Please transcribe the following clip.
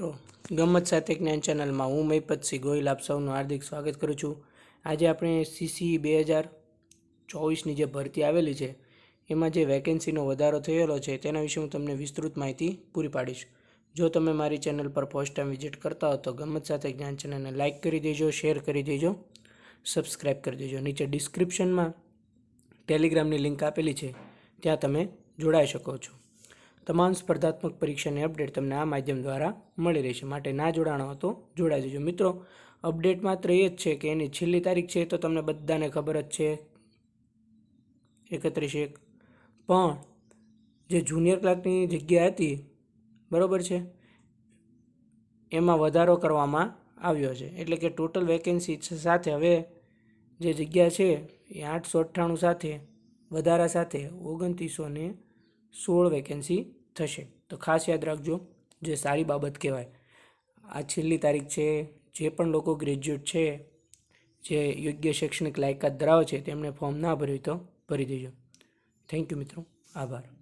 મિત્રો ગમત સાથે જ્ઞાન ચેનલમાં હું મહિપતસિંહ ગોહિલ આપ સૌનું હાર્દિક સ્વાગત કરું છું. આજે આપણે સીસી બે હજાર ચોવીસની જે ભરતી આવેલી છે, એમાં જે વેકેન્સીનો વધારો થયેલો છે, તેના વિશે હું તમને વિસ્તૃત માહિતી પૂરી પાડીશ. જો તમે મારી ચેનલ પર ફર્સ્ટ ટાઈમ વિઝિટ કરતા હો, તો ગમત સાથે જ્ઞાન ચેનલને લાઇક કરી દેજો, શેર કરી દેજો સબસ્ક્રાઈબ કરી દેજો. નીચે ડિસ્ક્રિપ્શનમાં ટેલિગ્રામની લિંક આપેલી છે, ત્યાં તમે જોડાઈ શકો છો. તમામ સ્પર્ધાત્મક પરીક્ષાની અપડેટ તમને આ માધ્યમ દ્વારા મળી રહેશે. માટે ના જોડાણો હતો, જોડાઈ જજો મિત્રો. અપડેટ માત્ર એ જ છે કે એની છેલ્લી તારીખ છે તો તમને બધાને ખબર જ છે. એકત્રીસ એક. પણ જે જુનિયર ક્લાર્કની જગ્યા હતી, બરાબર છે, એમાં વધારો કરવામાં આવ્યો છે. એટલે કે ટોટલ વેકેન્સી સાથે હવે જે જગ્યા છે એ આઠસો અઠ્ઠાણું સાથે, વધારા સાથે ઓગણત્રીસો ને સોળ વેકેન્સી થશે. તો ખાસ યાદ રાખજો, જે સારી બાબત કહેવાય. આ છેલ્લી તારીખ છે, જે પણ લોકો ગ્રેજ્યુએટ છે, જે યોગ્ય શૈક્ષણિક લાયકાત ધરાવે છે તેમણે ફોર્મ ના ભર્યું તો ભરી દેજો. થેન્ક યુ મિત્રો. આભાર.